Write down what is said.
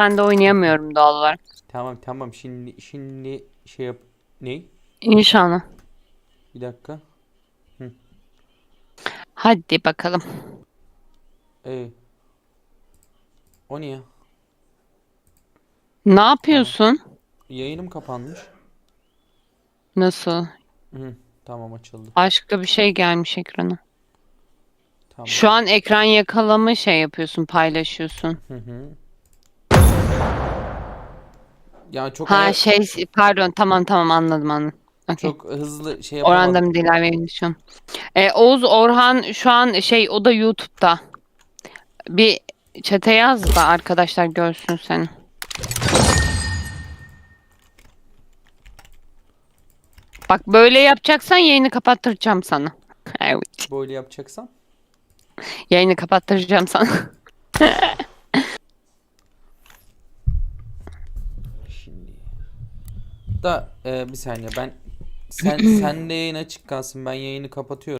Ben de oynayamıyorum doğal olarak. Tamam tamam şimdi şimdi şey yap. Ne? İnşallah. Bir dakika. Hadi bakalım. Ee, o niye? Ne yapıyorsun? Yayınım kapanmış. Nasıl? Hı, tamam açıldı. Başka bir şey gelmiş ekrana. Tamam. Şu an ekran yakalama şey yapıyorsun, paylaşıyorsun. Hı hı. Ya çok Ha aya- şey pardon tamam tamam anladım anladım. Okey. çok hızlı şey yapamadım. Orhan da Dilar ve Yunus'um. Ee, Oğuz Orhan şu an şey o da YouTube'da. Bir çete yaz da arkadaşlar görsün seni. Bak böyle yapacaksan yayını kapattıracağım sana. Evet. Böyle yapacaksan. Yayını kapattıracağım sana. Da e, bir saniye ben sen sen de yayın açık kalsın ben yayını kapatıyorum.